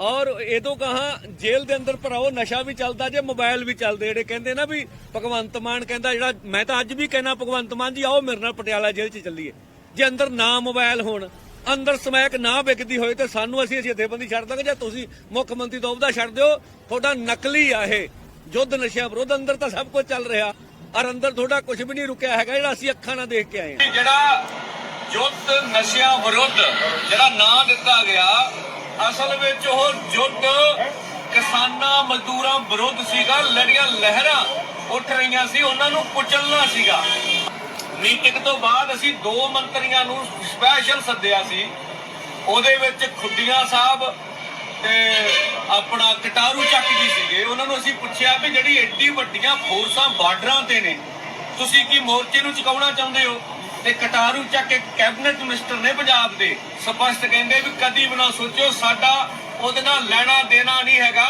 ਔਰ ਇਹ ਤੋਂ ਕਹਾ ਜੇਲ੍ਹ ਦੇ ਅੰਦਰ ਭਰਾਓ, ਨਸ਼ਾ ਵੀ ਚੱਲਦਾ, ਜੇ ਮੋਬਾਈਲ ਵੀ ਚੱਲਦੇ, ਜਿਹੜੇ ਕਹਿੰਦੇ ਨਾ ਵੀ ਭਗਵੰਤ ਮਾਨ ਕਹਿੰਦਾ ਜਿਹੜਾ, ਮੈਂ ਤਾਂ ਅੱਜ ਵੀ ਕਹਿਣਾ ਭਗਵੰਤ ਮਾਨ ਜੀ, ਆਓ ਮੇਰੇ ਨਾਲ ਪਟਿਆਲਾ ਜੇਲ੍ਹ 'ਚ ਚੱਲੀਏ। ਜੇ ਅੰਦਰ ਨਾ ਮੋਬਾਈਲ ਹੋਣ, ਅੰਦਰ ਸਮੈਕ ਨਾ ਵਿਕਦੀ ਹੋਏ ਤੇ ਸਾਨੂੰ ਅਸੀਂ ਜਥੇਬੰਦੀ ਛੱਡ ਦਾਂਗੇ, ਜੇ ਤੁਸੀਂ ਮੁੱਖ ਮੰਤਰੀ ਤੋਂ ਅਹੁਦਾ ਛੱਡ ਦਿਓ, ਤੁਹਾਡਾ ਨਕਲੀ ਆ ਇਹ। ਯੁੱਧ ਨਸ਼ਿਆਂ ਵਿਰੁੱਧ ਅੰਦਰ ਤਾਂ ਸਭ ਕੁਝ ਚੱਲ ਰਿਹਾ, ਔਰ ਅੰਦਰ ਤੁਹਾਡਾ ਕੁਝ ਵੀ ਨਹੀਂ ਰੁਕਿਆ ਹੈਗਾ, ਜਿਹੜਾ ਅਸੀਂ ਅੱਖਾਂ ਨਾਲ ਦੇਖ ਕੇ ਆਏ ਹਾਂ। ਜਿਹੜਾ ਯੁੱਧ ਨਸ਼ਿਆਂ ਵਿਰੁੱਧ ਜਿਹੜਾ ਨਾਂ ਦਿੱਤਾ ਗਿਆ ਅਸਲ ਵਿੱਚ ਉਹ ਜੁੱਟ ਕਿਸਾਨਾਂ, ਮਜ਼ਦੂਰਾਂ ਵਿਰੁੱਧ ਸੀਗਾ, ਲੜੀਆਂ ਲਹਿਰਾਂ ਉੱਠ ਰਹੀਆਂ ਸੀ, ਉਹਨਾਂ ਨੂੰ ਕੁਚਲਣਾ ਸੀਗਾ। ਮੀਟਿੰਗ ਤੋਂ ਬਾਅਦ ਅਸੀਂ ਦੋ ਮੰਤਰੀਆਂ ਨੂੰ ਸਪੈਸ਼ਲ ਸੱਦਿਆ ਸੀ। ਉਹਦੇ ਵਿੱਚ ਖੁੱਡੀਆਂ ਸਾਹਿਬ ਤੇ ਆਪਣਾ ਕਟਾਰੂ ਚੱਕ ਜੀ ਸੀਗੇ। ਉਹਨਾਂ ਨੂੰ ਅਸੀਂ ਪੁੱਛਿਆ ਵੀ ਜਿਹੜੀ ਏਡੀ ਵੱਡੀਆਂ ਫੋਰਸਾਂ ਬਾਰਡਰਾਂ ਤੇ ਨੇ, ਤੁਸੀਂ ਕੀ ਮੋਰਚੇ ਨੂੰ ਚੁਕਾਉਣਾ ਚਾਹੁੰਦੇ ਹੋ? ਤੇ ਕਟਾਰੂ ਚੱਕ ਇੱਕ ਕੈਬਨਿਟ ਮਿਨਿਸਟਰ ਨੇ ਪੰਜਾਬ ਦੇ ਸਪਸ਼ਟ ਕਹਿੰਦੇ ਵੀ ਕਦੀ ਵੀ ਨਾ ਸੋਚੋ ਸਾਡਾ ਉਹਦੇ ਨਾਲ ਲੈਣਾ ਦੇਣਾ ਨਹੀਂ ਹੈਗਾ।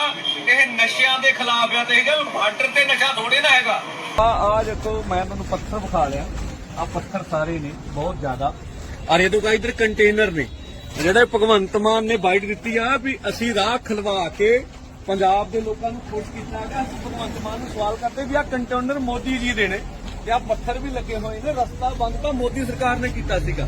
ਇਹ ਨਸ਼ਿਆਂ ਦੇ ਖਿਲਾਫ ਆ ਤੇ ਹੈਗਾ ਬਾਰਡਰ ਤੇ ਨਸ਼ਾ ਥੋੜੇ ਨਾ ਹੈਗਾ। ਆ ਆ ਦੇਖੋ, ਮੈਂ ਤੁਹਾਨੂੰ ਪੱਥਰ ਵਿਖਾ ਲਿਆ। ਆ ਪੱਥਰ ਸਾਰੇ ਨੇ, ਬਹੁਤ ਜ਼ਿਆਦਾ। ਔਰ ਇਹ ਤੋਂ ਕਾ ਇਧਰ ਕੰਟੇਨਰ ਨੇ। ਜਿਹੜੇ ਭਗਵੰਤ ਮਾਨ ਨੇ ਬਾਈਟ ਦਿੱਤੀ ਆ ਵੀ ਅਸੀਂ ਰਾਹ ਖਲਵਾ ਕੇ ਪੰਜਾਬ ਦੇ ਲੋਕਾਂ ਨੂੰ ਖੁਸ਼ ਕੀਤਾ ਗਿਆ ਭਗਵੰਤ ਮਾਨ ਨੂੰ ਸਵਾਲ ਕਰਦੇ ਵੀ ਆ ਕੰਟੇਨਰ ਮੋਦੀ ਜੀ ਦੇ ਨੇ। ਤੇ ਆ ਪੱਥਰ ਵੀ ਲੱਗੇ ਹੋਏ ਨੇ, ਰਸਤਾ ਬੰਦ ਤਾਂ ਮੋਦੀ ਸਰਕਾਰ ਨੇ ਕੀਤਾ ਸੀਗਾ।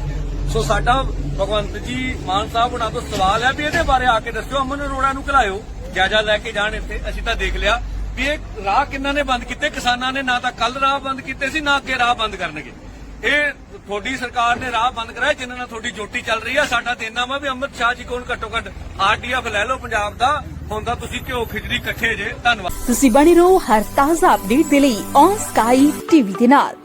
ਸੋ ਸਾਡਾ ਭਗਵੰਤ ਜੀ, ਮਾਨ ਸਾਹਿਬ ਉਹਨਾਂ ਤੋਂ ਸਵਾਲ ਹੈ ਵੀ ਇਹਦੇ ਬਾਰੇ ਆ ਕੇ ਦੱਸਿਓ, ਅਮਨ ਅਰੋੜਾ ਨੂੰ ਘਲਾਇਓ। ਜਾਇਜ਼ਾ ਲੈ ਕੇ ਜਾਣ ਇੱਥੇ, ਅਸੀਂ ਤਾਂ ਦੇਖ ਲਿਆ ਵੀ ਇਹ ਰਾਹ ਕਿੰਨਾਂ ਨੇ ਬੰਦ ਕੀਤੇ, ਕਿਸਾਨਾਂ ਨੇ ਨਾ ਤਾਂ ਕੱਲ ਰਾਹ ਬੰਦ ਕੀਤੇ ਸੀ, ਨਾ ਅੱਗੇ ਰਾਹ ਬੰਦ ਕਰਨਗੇ। ਇਹ ਤੁਹਾਡੀ ਸਰਕਾਰ ਨੇ ਰਾਹ ਬੰਦ ਕਰਾਇਆ, ਜਿਨ੍ਹਾਂ ਨਾਲ ਤੁਹਾਡੀ ਜੋਟੀ ਚੱਲ ਰਹੀ ਆ, ਸਾਡਾ ਦੇਣਾ ਵਾ ਵੀ ਅੰਮ੍ਰਿਤ ਸ਼ਾਹ ਜੀ ਕੋਲ ਘੱਟੋ ਘੱਟ ਆਰਡੀਐਫ ਲੈ ਲਓ ਪੰਜਾਬ ਦਾ ਹੁੰਦਾ, ਤੁਸੀਂ ਘਿਓ ਖਿਚੜੀ ਇਕੱਠੇ ਜੇ, ਧੰਨਵਾਦ। ਤੁਸੀਂ ਬਣੇ ਰਹੋ ਹਰ ਤਾਜ਼ਾ ਅਪਡੇਟ ਦੇ ਲਈ ਔਨ ਸਕਾਈ ਟੀਵੀ ਦੇ ਨਾਲ।